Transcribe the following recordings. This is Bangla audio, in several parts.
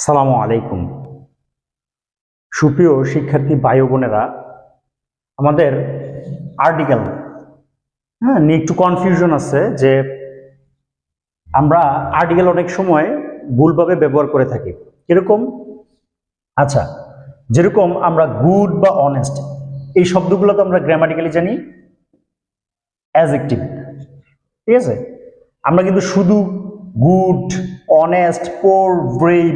আসসালামু আলাইকুম। সুপ্রিয় শিক্ষার্থী ভাই বোনেরা, আমাদের আর্টিকেল হ্যাঁ নিয়ে একটু কনফিউশন আছে যে আমরা আর্টিকেল অনেক সময় ভুলভাবে ব্যবহার করে থাকি। কীরকম? আচ্ছা যেরকম আমরা গুড বা অনেস্ট এই শব্দগুলো তো আমরা গ্রামাটিক্যালি জানি অ্যাজেক্টিভ ঠিক আছে? আমরা কিন্তু শুধু গুড অনেস্ট পোর ব্রেভ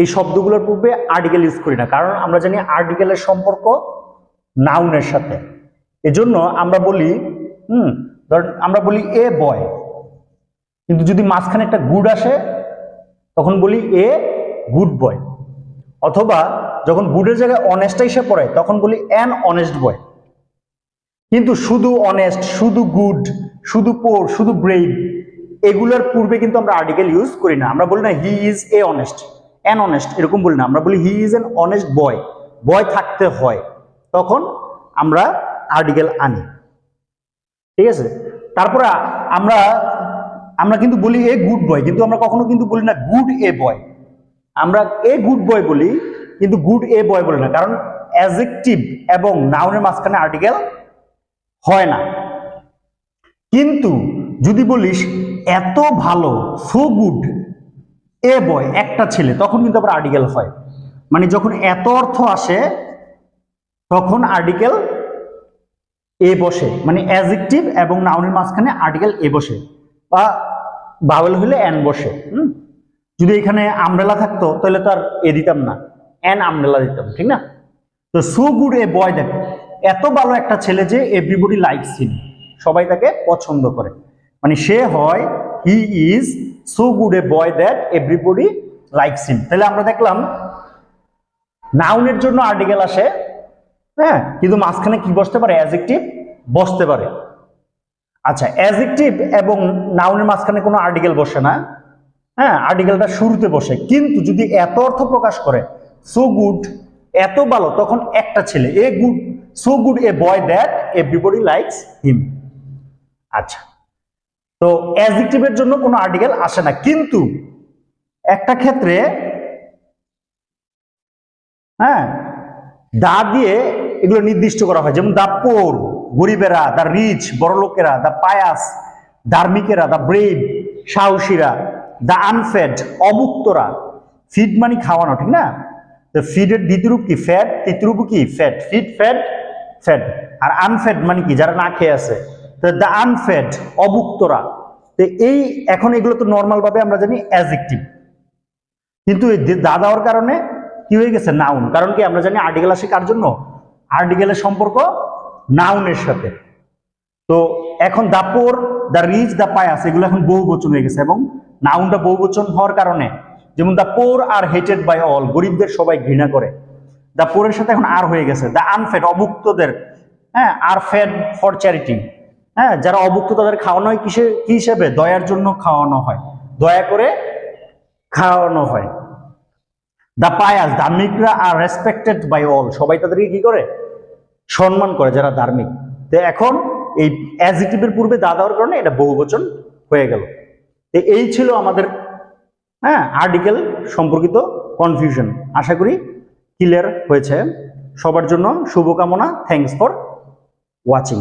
এই শব্দগুলোর পূর্বে আর্টিকেল ইউজ করি না, কারণ আমরা জানি আর্টিকেলের সম্পর্ক নাউনের সাথে। এজন্য আমরা বলি, হুম, ধর আমরা বলি এ বয় কিন্তু যদি মাঝখানে একটা গুড আসে, তখন বলি এ গুড বয় অথবা যখন গুডের জায়গায় অনেস্ট এসে পড়ে তখন বলি অ্যান অনেস্ট বয় কিন্তু শুধু অনেস্ট শুধু গুড শুধু পোর শুধু ব্রেভ এগুলোর পূর্বে কিন্তু আমরা আর্টিকেল ইউজ করি না। আমরা বলি না he is a honest an honest এরকম বলি না, আমরা বলি he is an honest boy boy থাকতে হয়, তখন আমরা আর্টিকেল আনি, ঠিক আছে? তারপরে আমরা আমরা কিন্তু বলি এ গুড বয় কিন্তু আমরা কখনো কিন্তু বলি না গুড এ বয় আমরা এ গুড বয় বলি, কিন্তু গুড এ বয় বলি না, কারণ অ্যাজেক্টিভ এবং নাউনের মাঝখানে আর্টিকেল হয় না। কিন্তু যদি বলিস এত ভালো সো গুড এ বয় একটা ছেলে, তখন কিন্তু আবার আর্টিকেল হয়। মানে যখন এত অর্থ আসে, তখন আর্টিকেল এ বসে। মানে অ্যাজেক্টিভ এবং নাউনের মাঝখানে আর্টিকেল এ বসে। বা বাউল হলে অ্যান বসে, হুম? যদি এখানে আমরেলা থাকতো, তাহলে তো আর এ দিতাম না। অ্যান আমরেলা দিতাম, ঠিক না? তো সো গুড এ বয় দেখ, এত ভালো একটা ছেলে যে এভরিবডি লাইকস হিম সবাই তাকে পছন্দ করে। মানে সে হয় he is so good a boy that everybody likes him তাহলে আমরা দেখলাম নাউনের জন্য আর্টিকেল আসে। হ্যাঁ কিন্তু মাঝখানে কি বসতে পারে? অ্যাজেক্টিভ বসতে পারে। আচ্ছা অ্যাজেক্টিভ এবং নাউনের মাঝখানে কোনো আর্টিকেল বসে না। হ্যাঁ আর্টিকেলটা শুরুতে বসে। কিন্তু যদি এত অর্থ প্রকাশ করে সো গুড এত ভালো, তখন একটা ছেলে a good so good a boy that everybody likes him আচ্ছা তো অ্যাজেক্টিভের জন্য কোনো আর্টিকেল আসে না। কিন্তু একটা ক্ষেত্রে হ্যাঁ দা দিয়ে এগুলো নির্দিষ্ট করা হয়। যেমন দা পোর গরিবেরা, দা রিচ বড় লোকেরা, দা পায়াস ধার্মিকেরা, দা ব্রেভ সাহসীরা, দা আনফেড অমুক্তরা। ফিড মানে খাওয়ানো, ঠিক না? তো ফিডের দ্বিতীয় রূপ কি? ফ্যাট তৃতীয় রূপ কি? ফ্যাট ফিড ফ্যাট ফ্যাট আর আনফেড মানে কি? যারা না খেয়ে আছে। দ্য আনফেড অভুক্তরা। তো এই, এখন এগুলো তো নর্মাল ভাবে আমরা জানি অ্যাজেক্টিভ কিন্তু দা দেওয়ার কারণে কি হয়ে গেছে? নাউন কারণ কি আমরা জানি আর্টিকেল আসে কার জন্য? আর্টিকেলের সম্পর্ক নাউনের সাথে। তো এখন the poor the rich the pious এগুলো এখন বহু বচন হয়ে গেছে এবং নাউনটা বহু বচন হওয়ার কারণে, যেমন দ্য পোর আর হেটেড বাই অল গরিবদের সবাই ঘৃণা করে। দ্য পোরের সাথে এখন আর হয়ে গেছে। দ্য আনফেড অভুক্তদের হ্যাঁ আর ফেড ফর চ্যারিটি হ্যাঁ যারা অভুক্ত তাদের খাওয়ানো হয় কিসে কি হিসেবে? দয়ার জন্য খাওয়ানো হয়। দয়া করে খাওয়ানো হয়। দ্য পায়াস ধার্মিকরা আর রেসপেক্টেড বাই অল সবাই তাদেরকে কি করে? সম্মান করে যারা ধার্মিক। তো এখন এই অ্যাজিটিভের পূর্বে দা দেওয়ার কারণে এটা বহুবচন হয়ে গেল। তো এই ছিল আমাদের হ্যাঁ আর্টিকেল সম্পর্কিত কনফিউশন আশা করি ক্লিয়ার হয়েছে। সবার জন্য শুভকামনা। Thanks for watching